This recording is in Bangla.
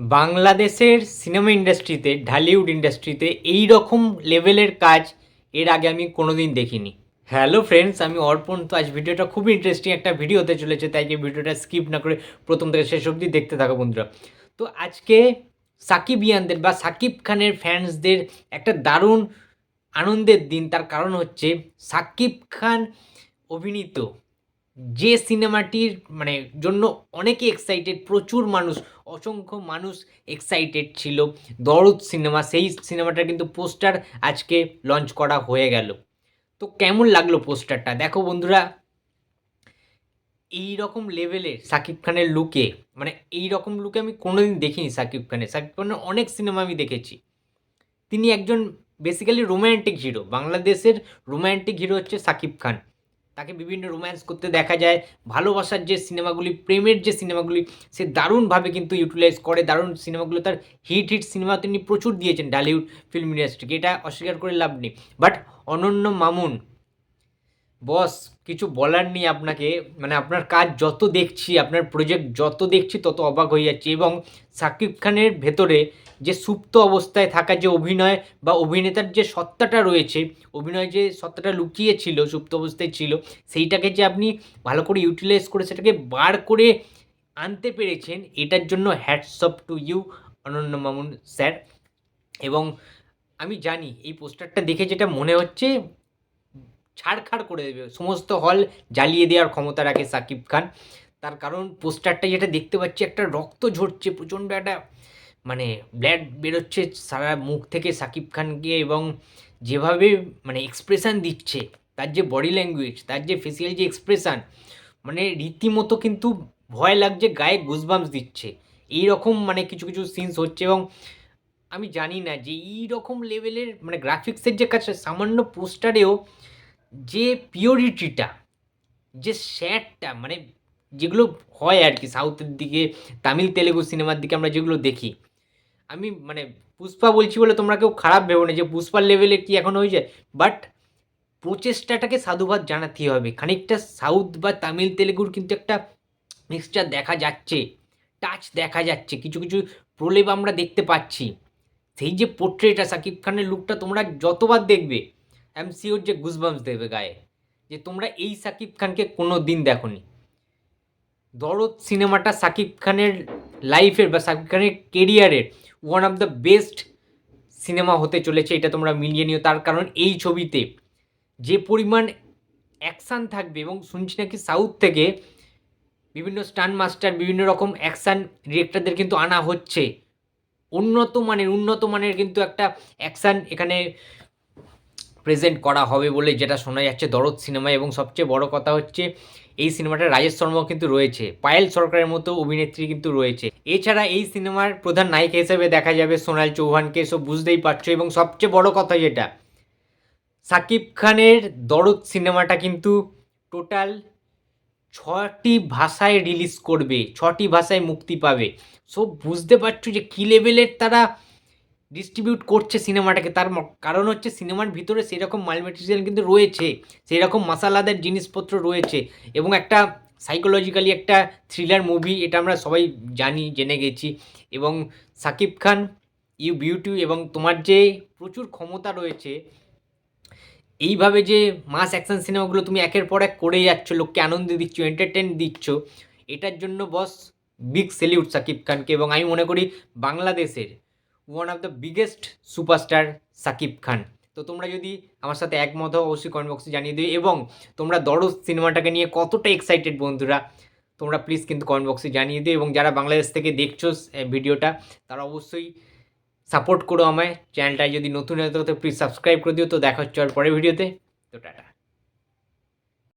বাংলাদেশের সিনেমা ইন্ডাস্ট্রিতে, ঢালিউড ইন্ডাস্ট্রিতে এই রকম লেভেলের কাজ এর আগে আমি কোনোদিন দেখিনি। হ্যালো ফ্রেন্ডস আমি অর্পণ। তো আজ ভিডিওটা খুবই ইন্টারেস্টিং একটা ভিডিও হতে চলেছে, তাই যে ভিডিওটা স্কিপ না করে প্রথম থেকে শেষ অবধি দেখতে থাকো বন্ধুরা। তো আজকে সাকিব ইয়ানদের বা সাকিব খানের ফ্যান্সদের একটা দারুণ আনন্দের দিন, তার কারণ হচ্ছে সাকিব খান অভিনীত যে সিনেমাটির মানে জন্য অনেকে এক্সাইটেড প্রচুর মানুষ, অসংখ্য মানুষ এক্সাইটেড ছিল। দরদ সিনেমা, সেই সিনেমাটার কিন্তু পোস্টার আজকে লঞ্চ করা হয়ে গেল। তো কেমন লাগল পোস্টারটা দেখো বন্ধুরা এই রকম লেভেলের সাকিব খানের লুকে মানে এই রকম লুকে আমি কোনোদিন দেখিনি সাকিব খানের। সাকিব খানের অনেক সিনেমা আমি দেখেছি। তিনি একজন বেসিক্যালি রোম্যান্টিক হিরো বাংলাদেশের রোম্যান্টিক হিরো হচ্ছে সাকিব খান। তাকে বিভিন্ন রোম্যান্স করতে দেখা যায়। ভালোবাসার যে সিনেমাগুলি, প্রেমের যে সিনেমাগুলি, সে দারুণভাবে কিন্তু ইউটিলাইজ করে। দারুণ সিনেমাগুলো তার হিট হিট সিনেমা তিনি প্রচুর দিয়েছেন ডালিউড ফিল্ম ইন্ডাস্ট্রিকে এটা অস্বীকার করে লাভ নেই। বাট অনন্য মামুন বস, কিছু বলার নেই আপনাকে। মানে আপনার কাজ যত দেখছি, আপনার প্রজেক্ট যত দেখছি, তত অবাক হয়ে যাচ্ছে এবং সাকিব খানের ভেতরে যে সুপ্ত অবস্থায় থাকা যে অভিনয় বা অভিনেতার যে সত্তাটা রয়েছে, অভিনয় যে সত্তাটা লুকিয়ে ছিল সুপ্ত অবস্থায় ছিল, সেইটাকে যে আপনি ভালো করে ইউটিলাইজ করে সেটাকে বার করে আনতে পেরেছেন, এটার জন্য হ্যাটসঅপ টু ইউ অনন্য মামুন স্যার এবং আমি জানি, এই পোস্টারটা দেখে যেটা মনে হচ্ছে ছাড়খাড় করে দেবে। সমস্ত হল জ্বালিয়ে দেওয়ার ক্ষমতা রাখে সাকিব খান। তার কারণ পোস্টারটা যেটা দেখতে পাচ্ছি, একটা রক্ত ঝরছে, প্রচণ্ড একটা মানে ব্ল্যাড বেরোচ্ছে সারা মুখ থেকে সাকিব খানকে এবং যেভাবে মানে এক্সপ্রেশান দিচ্ছে, তার যে বডি ল্যাঙ্গুয়েজ তার যে ফেসিয়াল যে এক্সপ্রেশান মানে রীতিমতো কিন্তু ভয় লাগছে, গায়ে গুজবামস দিচ্ছে। এই রকম মানে কিছু কিছু সিনস হচ্ছে এবং আমি জানি না যে এই রকম লেভেলের মানে গ্রাফিক্সের যে কাছে সামান্য পোস্টারেও যে পিওরিটিটা যে শ্যাটটা মানে যেগুলো হয় আর কি সাউথের দিকে, তামিল, তেলেগু সিনেমার দিকে আমরা যেগুলো দেখি, আমি মানে পুষ্পা বলছি বলে তোমরা কেউ খারাপ ভেবো না যে পুষ্পার লেভেলে কি এখন হয়ে যায় বাট প্রচেষ্টাটাকে সাধুবাদ জানাতেই হবে। খানিকটা সাউথ বা তামিল, তেলেগুর কিন্তু একটা মিক্সচার দেখা যাচ্ছে টাচ দেখা যাচ্ছে, কিছু কিছু প্রলেপ আমরা দেখতে পাচ্ছি। সেই যে পোর্ট্রেটা সাকিব খানের লুকটা তোমরা যতবার দেখবে আই এম সিওর যে গুজবামস দেবে গায়ে, যে তোমরা এই সাকিব খানকে কোনো দিন দেখোনি। দরদ সিনেমাটা সাকিব খানের লাইফের বা সাকিব খানের কেরিয়ারের one of the best cinema হতে চলেছে, এটা তোমরা মিলিয়ে নিও। তার কারণ এই ছবিতে যে পরিমাণ অ্যাকশান থাকবে এবং শুনছি নাকি সাউথ থেকে বিভিন্ন স্টান মাস্টার বিভিন্ন রকম অ্যাকশান ডিরেক্টরদের কিন্তু আনা হচ্ছে। উন্নত মানের উন্নত মানের কিন্তু একটা অ্যাকশান এখানে প্রেজেন্ট করা হবে বলে যেটা শোনা যাচ্ছে দরদ সিনেমায় এবং সবচেয়ে বড় কথা হচ্ছে এই সিনেমাটা রাজেশ শর্মাও কিন্তু রয়েছে, পায়েল সরকারের মতো অভিনেত্রী কিন্তু রয়েছে। এছাড়া এই সিনেমার প্রধান নায়িকা হিসেবে দেখা যাবে সোনাল চৌহানকে সব বুঝতেই পারছ এবং সবচেয়ে বড় কথা যেটা, সাকিব খানের দরদ সিনেমাটা কিন্তু টোটাল ছটি ভাষায় রিলিজ করবে, ছটি ভাষায় মুক্তি পাবে। সব বুঝতে পারছ যে কী লেভেলের তারা ডিস্ট্রিবিউট করছে সিনেমাটাকে তার কারণ হচ্ছে সিনেমার ভিতরে সেরকম মাল মেটেরিয়াল কিন্তু রয়েছে সেই রকম মশালাদার জিনিসপত্র রয়েছে এবং একটা সাইকোলজিক্যালি একটা থ্রিলার মুভি এটা আমরা সবাই জানি, জেনে গেছি। এবং সাকিব খান ইউ বিউটি এবং তোমার যে প্রচুর ক্ষমতা রয়েছে, এইভাবে যে মাস অ্যাকশন সিনেমাগুলো তুমি একের পর এক করে যাচ্ছ, লোককে আনন্দ দিচ্ছ এন্টারটেন দিচ্ছ, এটার জন্য বস বিগ সেলিউট সাকিব খানকে এবং আমি মনে করি বাংলাদেশের one of the biggest superstar Shakib Khan. তো তোমরা যদি আমার সাথে একমত হও, অবশ্যই কমেন্ট বক্সে জানিয়ে দিও এবং তোমরা দরজ সিনেমাটাকে নিয়ে কতটা এক্সাইটেড বন্ধুরা, তোমরা প্লিজ কিন্তু কমেন্ট বক্সে জানিয়ে দিও এবং যারা বাংলাদেশ থেকে দেখছ ভিডিওটা, তারা অবশ্যই সাপোর্ট করো আমায়। চ্যানেলটায় যদি নতুন হয়ে থাকো, তো প্লিজ সাবস্ক্রাইব করে দিও। তো দেখা হচ্ছে আর পরের ভিডিওতে। তো টাটা।